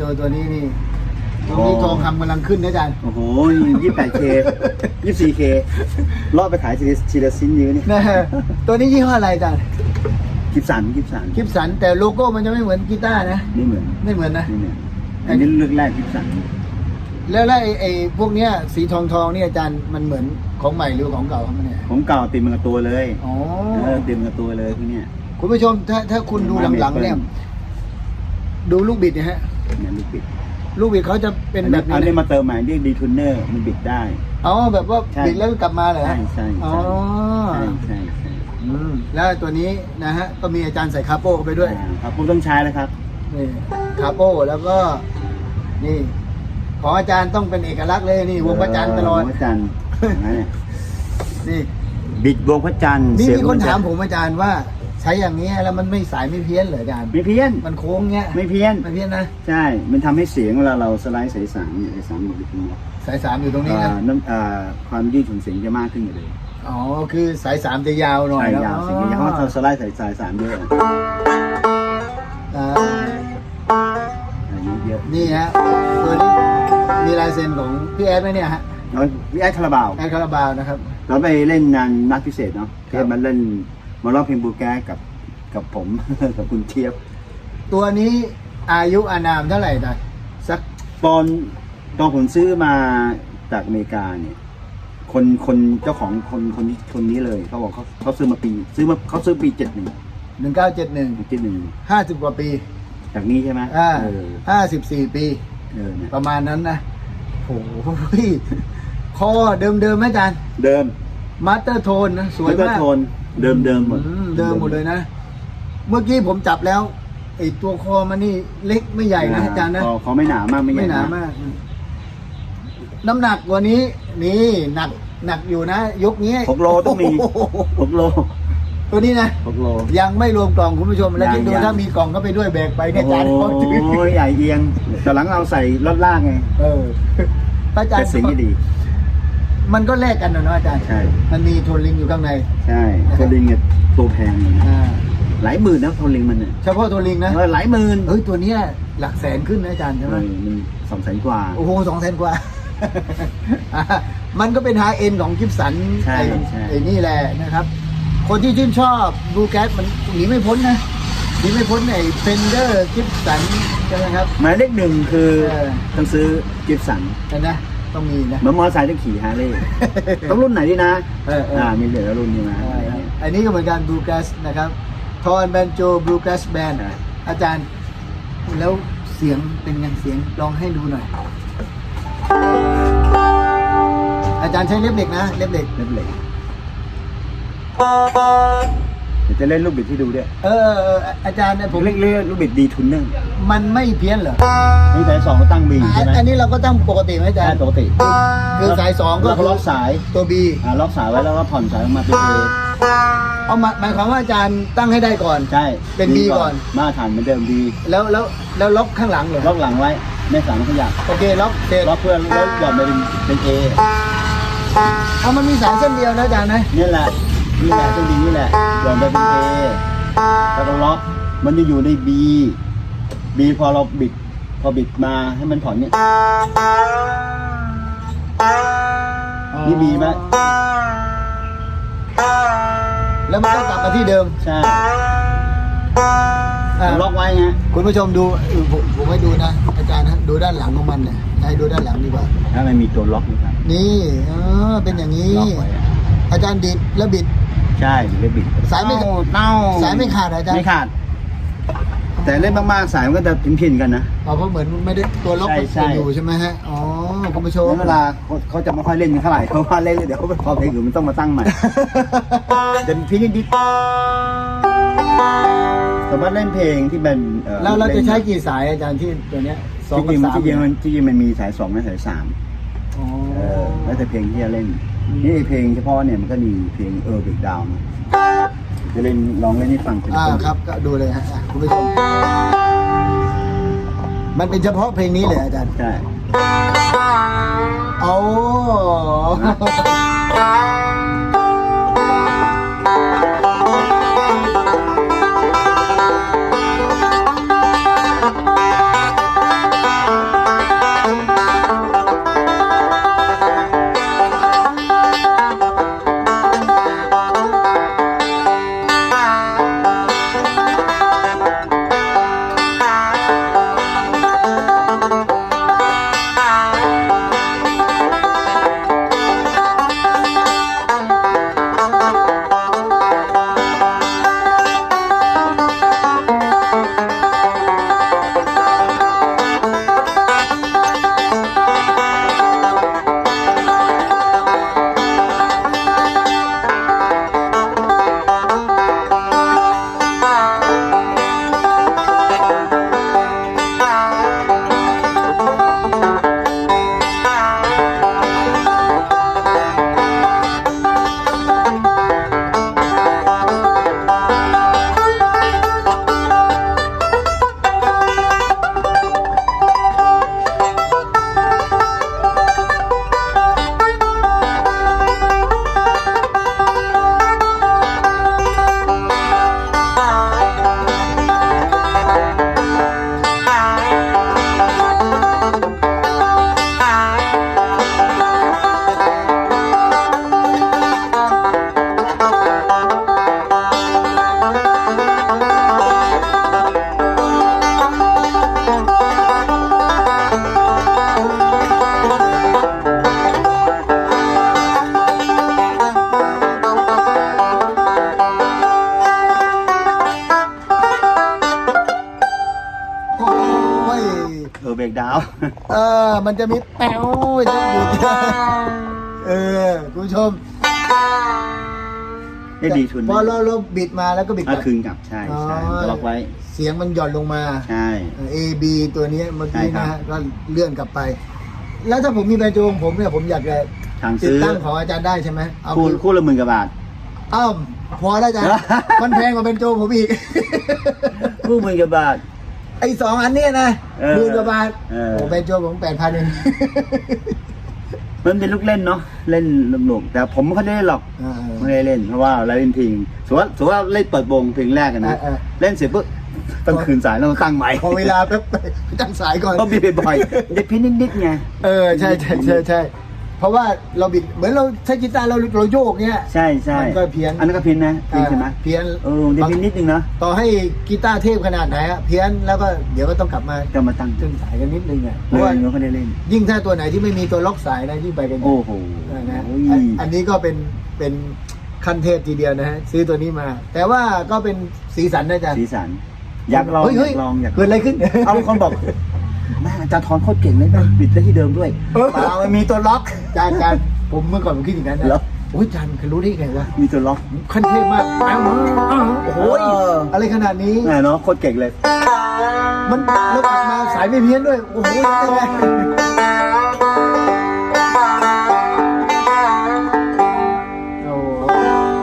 โจตัวนี้นี่ตรงนี้ทองคำกำลังขึ้นนะอาจารย์ โอ้โหยี่แปดเคยี่สี่เครอบไปขายทีละทีละชิ้นเยอะนี่นะฮะตัวนี้ยี่ห้ออะไรอาจารย์กิฟสันกิฟสันกิฟสันแต่โลโก้มันจะไม่เหมือนกีตาร์นะ นี่เหมือนไม่เหมือนนะ นี่เหมือนอันนี้เลือกแรกกิฟสันแล้วแล้วไอ้ไอ้พวกเนี้ยสีทองทองๆเนี่ยอาจารย์มันเหมือนของใหม่หรือของเก่าครับมันเนี่ยของเก่าติดมันกับตัวเลยอ๋อเออติดมันกับตัวเลยที่เนี่ยคุณผู้ชมถ้าถ้าคุณดูหลังๆเนี่ยดูลูกบิดนะฮะ เนี่ยลูกบิดลูกบิดเขาจะเป็นแบบอันนี้นี้นะมาเติมใหม่เรียกดีทูเนอร์มันบิดได้ อ๋อแบบว่าใช่ บิดแล้วก็กลับมาเหรอใช่ฮะใช่อ๋อใช่ใช่ใช่อืมแล้วตัวนี้นะฮะก็มีอาจารย์ใส่คาโป้เข้าไปด้วยอ่าครับผมต้องใช้แล้วครับ นี่คาโป้แล้วก็นี่ ของอาจารย์ต้องเป็นเอกลักษณ์เลยนี่วงพระจันทร์ตลอดวงพระจันทร์นะเนี่ยนี่ บิดวงพระจันทร์นี่เสียงมีคนจะถามผมอาจารย์ว่า ใช้อย่างเงี้ยแล้วมันไม่สายไม่เพี้ยนเหรออาจารย์ไม่เพี้ยน มันโค้งเงี้ยไม่เพี้ยน ไม่เพี้ยนนะ ใช่ มันทำให้เสียงเวลาเราสไลด์สายสามเนี่ยสายสามอยู่ตรงนี้สายสามอยู่ตรงนี้นะอ่าน้ำอ่าความยืดของเสียงจะมากขึ้นอยู่เลยอ๋อคือสายสามจะยาวหน่อยใช่แล้วยาวเสียงยาวเพราะว่าเราสไลด์สายสายสามเยอะอ่าอายุเยอะนี่ฮะตัวนี้มีลายเซ็นของพี่แอดไหมเนี่ยฮะแล้วพี่แอดคาราบาว แอดคาราบาวนะครับ เราไปเล่นงานนัดพิเศษเนาะครัที่บมาเล่น มาร้องเพลงบูแกกับกับผม กับคุณเทียบ ตัวนี้อายุอานามเท่าไหร่นะสักตอนตอนผมซื้อมาจากอเมริกาเนี่ย คนคนเจ้าของคนคนนี้คนนี้เลยเขาบอกเขาเขาซื้อมาปี ซื้อมาเขาซื้อปีเจ็ดหนึ่งหนึ่งเก้าเจ็ดหนึ่งเจ็ดหนึ่งห้าสิบกว่าปี จากนี้ใช่ไหมอ่าเออห้าสิบสี่ปี เออเนี่ยประมาณนั้นนะโอ้โหคอเดิมเดิมๆไหมอาจารย์ เดิม มาสเตอร์โทนนะสวยแล้วก็มากโทน เดิมเดิมหมดอืเดิมหมดเลยนะ เมื่อกี้ผมจับแล้วไอ้ตัวคอมันนี่เล็กไม่ใหญ่นะอาจารย์นะขเขาไม่หนามากไม่ใหญ่ไม่หนามาก น้ำหนักกว่านี้นี่หนักหนักอยู่นะยกนี้หกโลต้องมีโโหหกโลตัวนี้นะหกโลยังไม่รวมกล่องคุณผู้ชม แล้วยังคิดดูยังถ้ามีกล่องก็ไปด้วยแบกไปเนี่ยโอ้จานเขาถือโหใหญ่เอียงแต่หลังเราใส่รถลากไงเออพระอาจารแต่ย์เสียงจะดี มันก็แลกกันนะเนาะอาจารย์ ใช่ มันมีโทนลิงอยู่ข้างใน ใช่โทรลิงเนี่ยตัวแพงเลยนะอ่า หลายหมื่นนะโทรลิงมันเนี่ยเฉพาะโทนลิงนะเออหลายหมื่นเฮ้ยตัวเนี้ยหลักแสนขึ้นนะอาจารย์เอใช่ไหมอมันสองแสนกว่า โอ้โหสองแสนกว่า อะมันก็เป็นไฮเอ็นของกิฟสันใช่ไอ้ใช่ ไอ้นี่แหละนะครับ คนที่ชื่นชอบบูแก๊สมันหนีไม่พ้นนะหนีไม่พ้นไอ้เฟนเดอร์กิฟสันใช่ไหมครับ หมายเลขหนึ่งคือเออ ต้องซื้อกิฟสัน เห็นนะ ต้องมีนะ เหมือนมอเตอร์ไซค์ต้องขี่ฮาร์เลย์ต้องรุ่นไหนดีนะเออเอออ่อ่ามีเหลือรุ่นนี้มาใช่ครับอันนี้ก็เหมือนกันบลูแกสนะครับทอนแบนโจบลูแกสแบนใช่อาจารย์แล้วเสียงเป็นไงเสียงลองให้ดูหน่อย อาจารย์ใช้เล็บเหล็กนะ เล็บเหล็ก เล็บเหล็กเดี๋ยวจะเล่นลูกบิดที่ดูด้วยเออเอออาจารย์เนี่ยผผมมเล่นเล่นลูกบิดดีทุนเนอร์มันไม่เพี้ยนเหรอนี่สายสองก็ตั้งบีอัใช่นไหมอันนี้เราก็ตั้งปกติไหมอาจารใช่ย์ปกติ คือสายสองก็แล้วก็ล็อกสายตัวบีอ่าล็อกสายไว้แล้วก็ผ่อนสายออกมาเป็นเอเอามาหมายความว่าอาจารย์ตั้งให้ได้ก่อนใช่เป็น B ก่อน มาตรฐานเหมือนเดิมดี แล้วแล้วแล้วล็อกข้างหลังเหรอล็อกหลังไว้ไม่สามารถขยับโอเคล็อกเสร็จล็อกเพื่อแล้วหย่อนไปเป็นเป็นเอเอามันมีสายเส้นเดียวนะอาจารย์นะนี่แหละ นี่แหละตัวดีนี่แหละหย่อนไปเป็นเอแล้วก็ล็อกมันจะอยู่ในบีบีพอเราบิด พอบิดมาให้มันผ่อนเนี่ยนี่มีไหมแล้วมันก็กลับมาที่เดิมใช่อ่าล็อกไว้ไงคุณผู้ชมดูเออผมผมให้ดูนะอาจารย์นะดูด้านหลังของมันเนี่ยให้ดูด้านหลังดีกว่าถ้ามันมีตัวล็อกอยู่ครับนี่เออเป็นอย่างนี้ล็อกไว้อะอาจารย์ดิดแล้วบิด ใช่หรือบิด สายไม่เน่าสายไม่ขาดเหรออาจารย์ไม่ขาด แต่เล่นมากๆสายมันก็จะพินพินๆกันนะ อ๋อเพราะเหมือนมันไม่ได้ตัวล็อกใช่มันใช่ อยู่ใช่ไหมฮะอ๋อคุณผู้ชมแล้วเวลาเขาเขาจะไม่ค่อยเล่นกันเท่าไหร่เพราะว่าเล่นแล้วเดี๋ยวพอเพลงอื่นมันต้องมาตั้งใหม่ จะพินนิดสมมติเล่นเพลงที่เป็นอ่อแล้วเราจะใช้ล่นกี่สายอาจารย์ที่ตัวเนี้ยสองที่จกับริงสามที่จริงมันที่จริงมันมีสายสองและสายสามอ๋อเออแล้วแต่เพลงที่จะเล่น นี่เพลงเฉพาะเนี่ยมันก็มีเพลงเออเบรกดาวน์จะเล่นลองเล่นให้ฟังเป็นอ่าต้นครับก็ดูเลยฮะอะคุณผู้ชมมันเป็นเฉพาะเพลงนี้เลยอาจารย์ใช่ โอ้อ เออ มันจะมีแป๊วจะอยู่เออคุณผู้ชมได้ดีทุนพอเราเราบิดมาแล้วก็บิดกอะลับคืนกลับใช่ใช่อ๋อล็อกไว้ เสียงมันหย่อนลงมาใช่ A B ตัวเนี้ยเมื่อกี้ใช่ครันะบฮะก็เลื่อนกลับไป แล้วถ้าผมมีแบรนด์โจของผมเนี่ยผมอยากจะทางติดซื้อตั้งของอาจารย์ได้ใช่ไหมเอาคู่คู่ละหมื่นกว่าบาทอ้าวพอแล้วอาจารย์มันแพงกว่าแบรนด์โจผมอีกคู่หมื่นกว่าบาท ไอ้สองอันเนี้ยนะเออหมื่นกว่าบาทเออ โอ้แบรนด์โจผมแปดพันเองมันเป็นลูกเล่นเนาะเล่นหนุกๆแต่ผมไม่ค่อยได้เล่นหรอกอ่า ไม่ได้เล่นเพราะว่าเราเล่นเพลงสมมติว่าสมมติว่าเล่นเปิดวงเพลงแรกกันนะเออเออเล่นเสร็จปุ๊บต้องคืนสายต้องตั้งใหม่พอเวลาแป๊บไปตั้งสายก่อน ต้องมีบ่อยๆเด็กพินนิดๆไง เออใช่ใช่ใช่ใช่ เพราะว่าเราบิดเหมือนเราใช้กีตาร์เราเราโยกเนี้ย ใช่ใช่มันก็เพี้ยนอันนั้นก็เพี้ยนนะเพี้ยนใช่ไหมอ่าเพี้ยนเออเด็กพินนิดนึงนะต่อให้กีตาร์เทพขนาดไหนอะเพี้ยนแล้วก็เดี๋ยวก็ต้องกลับมาจะมาตั้งตึงสายกันนิดนึงอะเพเลราะว่ายไม่ค่อยได้เล่น ยิ่งถ้าตัวไหนที่ไม่มีตัวล็อกสายนะยิ่งไปกันใหญ่โอ้โหเออนะอันอันนี้ก็เป็นเป็นขั้นเทพทีเดียวนะฮะซื้อตัวนี้มา แต่ว่าก็เป็นสีสันนะอาจารย์สีสันอยากลองเฮ้ยอเฮ้ยยากลองอยากเกิดอะไรขึ้นเอาคนบอก แม่อาจารย์ทอนโคตรเก่งเลยนะบิดได้ที่เดิมด้วยเออ เปล่ามันมีตัวล็อกอาจารย์อาจารย์ผมเมื่อก่อนผมคิดอย่างนั้นเหรอ นะโอ้ยอาจารย์คือรู้ได้ไงวะมีตัวล็อกขั้นเทพมากอ้าวอ้าวโอ้โหยเอออะไรขนาดนี้แม่เนาะโคตรเก่งเลยมันแล้วกลับมาสายไม่เพี้ยนด้วย โอ้โหได้ไงโอ้โห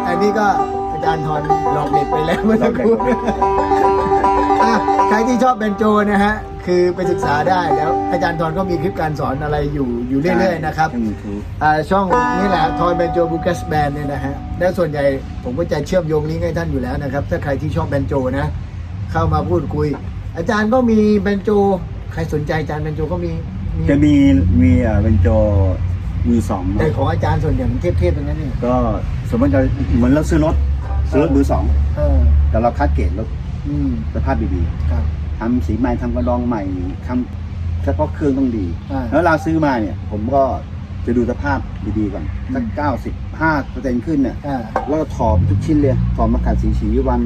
อันนี้ก็อาจารย์ทอนหลอกเด็กไปแล้วเมื่อสักครู่อะใครที่ชอบเบนโจนะฮะ คือไปศึกษาได้แล้วอาจารย์ทอนก็มีคลิปการสอนอะไรอยู่อยู่เรื่อย ๆ นะครับช่องยูทูบอ่าช่องนี้แหละทอยแบนโจบูกัสแบนเนี่ยนะฮะแล้วส่วนใหญ่ผมก็จะเชื่อมโยงลิงก์ให้ท่านอยู่แล้วนะครับ ถ้าใครที่ชอบแบนโจนะ เข้ามาพูดคุย อาจารย์ก็มีแบนโจ ใครสนใจอาจารย์แบนโจก็มีมีจะมีมีเอ่อเป็นโจมือสองแต่เนาะของอาจารย์ส่วนใหญ่มันเทพๆตรงนั้นนี่ก็สมมติเราเหมือนเราซื้อรถซื้อรถมือสองเออแต่เราคัดเกรดรถอืมสภาพดีครับๆ ทำสีใหม่ทำกระดองใหม่ทำเฉพาะเครื่องต้องดีอ่าแล้วเราซื้อมาเนี่ย ผมก็จะดูสภาพดีๆก่อนสักเก้าสิบห้าเปอร์เซ็นต์ขึ้นเนี่ยอ่าแล้วก็ถอดทุกชิ้นเลยถอดมาขัดสีสีวัน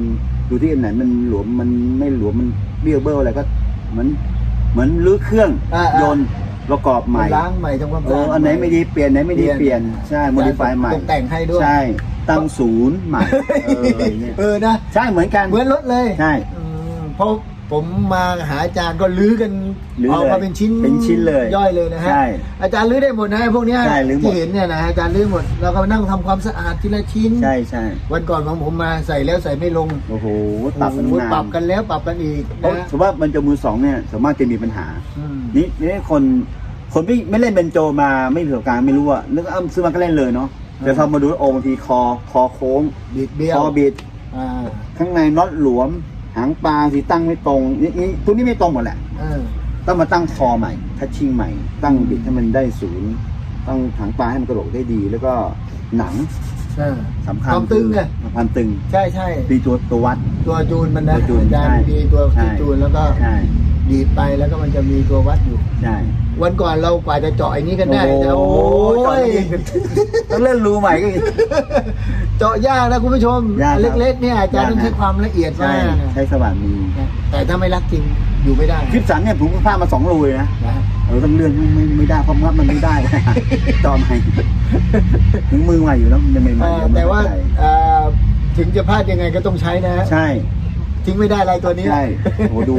ดูที่อันไหนมันหลวมมันไม่หลวมมันเบี้ยวเบ้ออะไรก็เหมือนเหมือนรื้อเครื่องอ่าอ่าโยนประกอบใหม่ล้างใหม่ทำความเอสะอาอดอันไหนไม่ดีเปลี่ยนไหนไม่ดีเปลี่ยนใช่โมดิฟายใหม่ตกแต่งให้ด้วยใช่ตั้งศูนย์ใหม่เอออะไรเงี้ยเออนะใช่เหมือนกันเหมือนรถเลยใช่อืมเพราะ ผมมาหาอาจารย์ก็ลื้อกันลื้อออกเลยมาเป็นชิ้นเป็นชิ้นเลยย่อยเลยนะฮะใช่อาจารย์ลื้อได้หมดนะพวกเนี้ยใช่ลื้อหมด ที่เห็นเนี่ยนะอาจารย์ลื้อหมดแล้วก็นั่งทำความสะอาดทีละชิ้น ใช่ใช่วันก่อนของผมมาใส่แล้วใส่ไม่ลงโอ้โหปรับกันโอ้โหนานปรับกันแล้วปรับกันอีกเพราะนะถือว่ามันจะมือสองเนี่ยสามารถจะมีปัญหา อืมนี่นี่คนคนไม่ไม่เล่นเบนโจมาไม่มีประสบการณ์ไม่รู้อะนึกว่าเอ้าซื้อมาก็เล่นเลยเนาะแต่พอมาดูโอ้บางทีคอคอโค้งบิดเบี้ยควอบิดอ่าข้างในน็อตหลวม หางปลาสีตั้งไม่ตรงนี่นี่ตัวนี้ไม่ตรงหมดแหละ เออ ต้องมาตั้งคอใหม่ ทัชชิ่งใหม่ ตั้งบิดให้มันได้ศูนย์ตั้งหางปลาให้มันกระโดดได้ดี แล้วก็หนังเออ สำคัญความตึงไง คือความตึงใช่ใช่ปีตัวตัววัด ตัวจูนมันนะตัวจูนอาจารย์ใช่มีตัวใช่ที่จูนแล้วก็ ใช่ ดีดไปแล้วก็มันจะมีตัววัดอยู่ ใช่ วันก่อนเรากว่าจะเจาะอย่างนี้กันได้โอ้โหแต่โอ้เจาะยไม่ได้ต้องเล่นรูใหม่ก็อีก เจาะยากนะคุณผู้ชมยากครับ เล็กๆเนี่ยอาจารย์ยากต้องใช้ครับความละเอียดใช่มากใช้สว่านมือนะแต่ถ้าไม่รักจริงอยู่ไม่ได้คลิปสันเนี่ยผมก็พลาดมาสองรูเลยนะนะเออต้องเลื่อนไม่ไม่ไม่ได้เพราะว่ามันไม่ได้จอมให้ถึงมือใหม่อยู่แล้วมันยังไม่ใหม่เอ่อยังไม่แต่ว่าเข้ใจเอ่อถึงจะพลาดยังไงก็ต้องใช้นะฮะใช่ ทิ้งไม่ได้อะไรตัวนี้ใช่โอ้ดู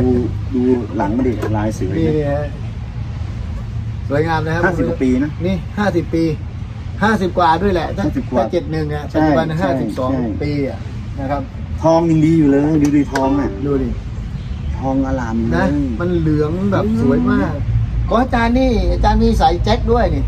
ดูหลังมาดิลายสวยนี่นะฮะสวยงามนะครับห้าสิบกว่าปีนะ นี่ห้าสิบปีห้าสิบกว่าด้วยแหละถ้า50กว่าถ้าเจ็ดหนึ่งอะใช่ปัจจุบันใช่ห้าสิบสองใช่ปีอะนะครับ ทองยังดีอยู่เลยดูดิทองอะ ดูดิ ทองอลามอยู่เลนะยมันเหลืองแบบอืมสวยมาก ของอาจารย์นี่อาจารย์มีสายแจ็คด้วยนี่